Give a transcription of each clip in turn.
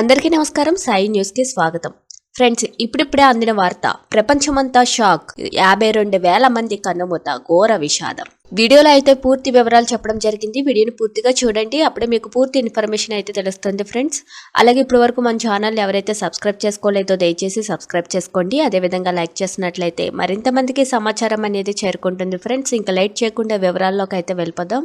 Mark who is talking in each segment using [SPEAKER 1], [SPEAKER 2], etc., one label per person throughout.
[SPEAKER 1] అందరికీ నమస్కారం. సాయి న్యూస్కి స్వాగతం. ఫ్రెండ్స్ ఇప్పుడిప్పుడే అందిన వార్త ప్రపంచమంతా షాక్. యాభై రెండు వేల మంది కన్నుమూత ఘోర విషాదం. వీడియోలో అయితే పూర్తి వివరాలు చెప్పడం జరిగింది. వీడియోని పూర్తిగా చూడండి. అప్పుడే మీకు పూర్తి ఇన్ఫర్మేషన్ అయితే తెలుస్తుంది ఫ్రెండ్స్. అలాగే ఇప్పటి వరకు మన ఛానల్ ఎవరైతే సబ్స్క్రైబ్ చేసుకోలేదో దయచేసి సబ్స్క్రైబ్ చేసుకోండి. అదేవిధంగా లైక్ చేసినట్లయితే మరింత మందికి సమాచారం అనేది చేరుకుంటుంది ఫ్రెండ్స్. ఇంకా లైట్ చేయకుండా వివరాల్లోకి అయితే వెళ్ళిపోదాం.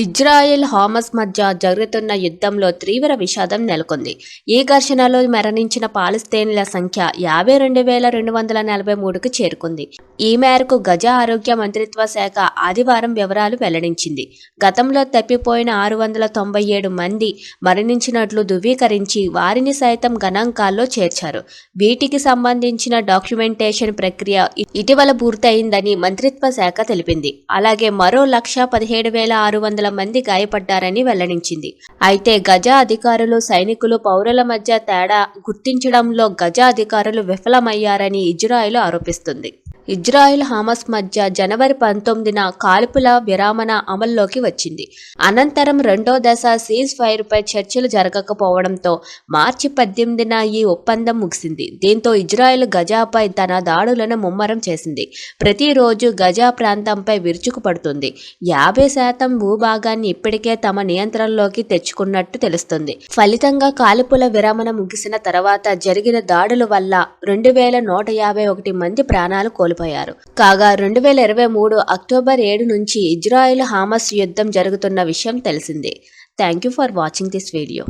[SPEAKER 1] ఇజ్రాయెల్ హామస్ మధ్య జరుగుతున్న యుద్ధంలో తీవ్ర విషాదం నెలకొంది. ఈ ఘర్షణలో మరణించిన పాలస్తీన్ల సంఖ్య యాభై రెండు వేల రెండు వందల నలభై మూడుకు చేరుకుంది. ఈ మేరకు గజ ఆరోగ్య మంత్రిత్వ శాఖ ఆదివారం వివరాలు వెల్లడించింది. గతంలో తప్పిపోయిన ఆరు వందల తొంభై ఏడు మంది మరణించినట్లు ధృవీకరించి వారిని సైతం గణాంకాల్లో చేర్చారు. వీటికి సంబంధించిన డాక్యుమెంటేషన్ ప్రక్రియ ఇటీవల పూర్తయిందని మంత్రిత్వ శాఖ తెలిపింది. అలాగే మరో లక్ష పదిహేడు వేల ఆరు వందల మంది గాయపడ్డారని వెల్లడించింది. అయితే గజ అధికారులు సైనికులు పౌరుల మధ్య తేడా గుర్తించడంలో గజ అధికారులు విఫలమయ్యారని ఇజ్రాయెల్ ఆరోపిస్తుంది. ఇజ్రాయెల్ హామస్ మధ్య జనవరి పంతొమ్మిదిన కాల్పుల విరామణ అమల్లోకి వచ్చింది. అనంతరం రెండో దశ సీజ్ ఫైర్పై చర్చలు జరగకపోవడంతో మార్చి పద్దెనిమిదిన ఈ ఒప్పందం ముగిసింది. దీంతో ఇజ్రాయెల్ గజాపై తన దాడులను ముమ్మరం చేసింది. ప్రతిరోజు గజా ప్రాంతంపై విరుచుకుపడుతుంది. యాభై శాతం భూభాగాన్ని ఇప్పటికే తమ నియంత్రణలోకి తెచ్చుకున్నట్టు తెలుస్తుంది. ఫలితంగా కాల్పుల విరమణ ముగిసిన తర్వాత జరిగిన దాడుల వల్ల రెండు వేల నూట యాభై ఒకటి మంది ప్రాణాలు కోల్పోయారు. కాగా రెండు వేల ఇరవై మూడు అక్టోబర్ ఏడు నుంచి ఇజ్రాయెల్ హామస్ యుద్ధం జరుగుతున్న విషయం తెలిసిందే. Thank you for watching this video.